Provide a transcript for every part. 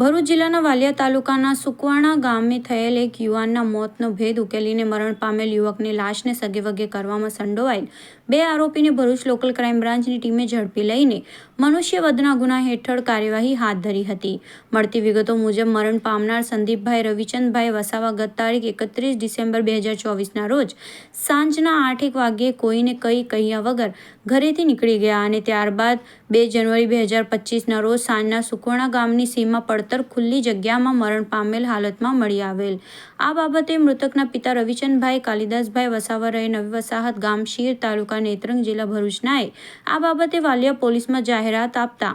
ભરૂચ જિલ્લાના વાલિયા તાલુકાના સુકવાણા ગામે થયેલ એક યુવાનના મોતનો ભેદ ઉકેલીને મરણ પામેલ યુવકની લાશને સગેવગે કરવામાં સંડોવાયેલ. બે આરોપીને ભરૂચ લોકલ ક્રાઇમ બ્રાન્ચની ટીમે ઝડપી લઈને મનુષ્યવધના ગુના હેઠળ કાર્યવાહી હાથ ધરી હતી. મળતી વિગતો મુજબ, મરણ પામનાર સંદીપભાઈ રવિચંદભાઈ વસાવા ગત તારીખ એકત્રીસ ડિસેમ્બર બે હજાર ચોવીસના રોજ સાંજના આઠેક વાગ્યે કોઈને કંઈ કહ્યા વગર ઘરેથી નીકળી ગયા અને ત્યારબાદ બે જાન્યુઆરી બે હજાર પચીસના રોજ સાંજના સુકોણા ગામની સીમા પડતર ખુલ્લી જગ્યામાં મરણ પામેલ હાલતમાં મળી આવેલ. આ બાબતે મૃતકના પિતા રવિચંદભાઈ, કાલિદાસભાઈ વસાવા રહે નવી વસાહત ગામ શીર તાલુકા નેત્રંગ જિલ્લા ભરૂચનાએ આ બાબતે વાલિયા પોલીસમાં જાહેરાત આપતા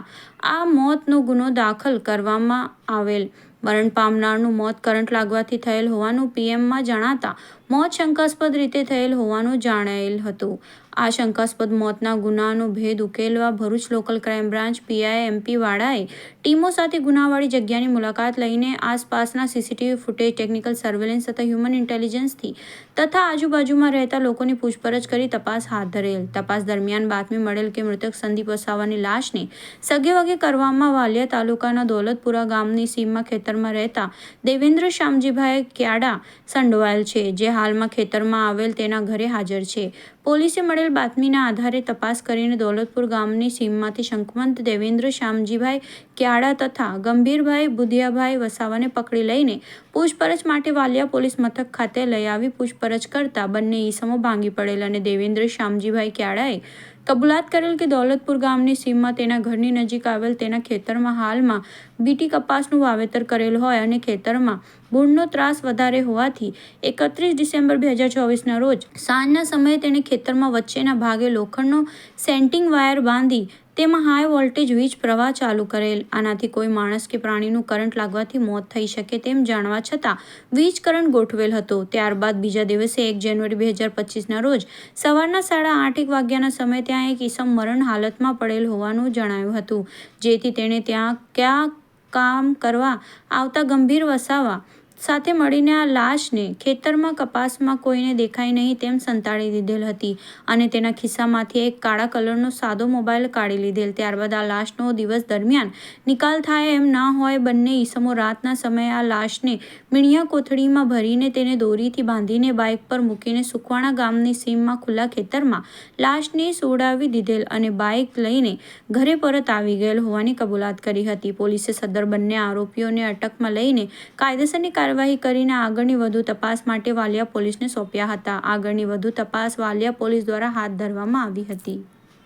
આ મોતનો ગુનો દાખલ કરવામાં આવેલ. મરણ પામનારનું મોત કરંટ લાગવાથી થયેલ હોવાનું પીએમમાં જણાતા મોત શંકાસ્પદ રીતે થયેલ હોવાનું જણાયેલ હતું. આ શંકાસ્પદ મોતના ગુનાનો ભેદ ઉકેલવા Bharuch local crime branch PI MP વાળાએ ટીમો સાથે ગુનાવાળી જગ્યાની મુલાકાત લઈને આસપાસના સીસીટીવી ફૂટેજ, ટેકનિકલ સર્વેલન્સ તથા હ્યુમન ઇન્ટેલિજન્સથી તથા આજુબાજુમાં રહેતા લોકોની પૂછપરછ કરી તપાસ હાથ ધરેલ. તપાસ દરમિયાન બાતમી મળેલ કે મૃતક સંદીપ વસાવાની લાશને સગે વગે કરવામાં વાલિયા તાલુકાના દોલતપુરા ગામની સીમમાં ખેતરમાં રહેતા દેવેન્દ્ર શ્યામજીભાઈ ક્યાડા સંડોવાયેલ છે, જે હાલમાં ખેતરમાં આવેલ તેના ઘરે હાજર છે. પોલીસે મળેલ બાતમીના આધારે તપાસ કરીને દોલતપુર ગામની સીમમાંથી શંકવંત દેવેન્દ્ર શ્યામજીભાઈ ક્યાડા તથા ગંભીરભાઈ બુધિયાભાઈ વસાવાને પકડી લઈને પૂછપરછ માટે વાલિયા પોલીસ મથક ખાતે લઈ આવી પૂછપરછ કરતા બંને ઈસમો ભાંગી પડેલ અને દેવેન્દ્ર શ્યામજીભાઈ ક્યાડાએ કબૂલાત કરેલ કે દૌલતપુર ગામની સીમમાં તેના ઘરની નજીક આવેલ તેના ખેતરમાં હાલમાં બીટી કપાસનું વાવેતર કરેલ હોય અને ખેતરમાં બૂણનો ત્રાસ વધારે હોવાથી એકત્રીસ ડિસેમ્બર બે હજાર ચોવીસના રોજ સાંજના સમયે તેણે ખેતરમાં વચ્ચેના ભાગે લોખંડનો સેન્ટિંગ વાયર બાંધી તેમાં હાઈ વોલ્ટેજ વીજ પ્રવાહ ચાલુ કરેલ. આનાથી કોઈ માણસ કે પ્રાણીનું કરંટ લાગવાથી મોત થઈ શકે તેમ જાણવા છતાં વીજ કરંટ ગોઠવેલ હતો. ત્યારબાદ બીજા દિવસે એક જાન્યુઆરી બે હજાર પચીસના રોજ સવારના સાડા આઠેક વાગ્યાના સમયે ત્યાં એક ઈસમ મરણ હાલતમાં પડેલ હોવાનું જણાયું હતું. જેથી તેણે ત્યાં ક્યાં કામ કરવા આવતા ગંભીર વસાવા સાથે મળીને આ લાશને ખેતરમાં કપાસમાં કોઈને દેખાય નહીં તેમ સંતાડી દીધેલ હતી અને તેના ખિસ્સામાંથી એક કાળા કલરનો સાદો મોબાઈલ કાઢી લીધેલ. ત્યારબાદ આ લાશનો દિવસ દરમિયાન નિકાલ થાય એમ ના હોય બંને ઈસમો રાતના સમયે આ લાશને મીણિયા કોથળીમાં ભરીને તેને દોરીથી બાંધીને બાઇક પર મૂકીને સુકવાણા ગામની સીમમાં ખુલ્લા ખેતરમાં લાશને સુવડાવી દીધેલ અને બાઇક લઈને ઘરે પરત આવી ગયેલ હોવાની કબૂલાત કરી હતી. પોલીસે સદર બંને આરોપીઓને અટકમાં લઈને કાયદેસરની કાર્યવાહી કરીને આગળની વધુ તપાસ માટે વાલિયા પોલીસને સોંપ્યા હતા. આગળની વધુ તપાસ વાલિયા પોલીસ દ્વારા હાથ ધરવામાં આવી હતી.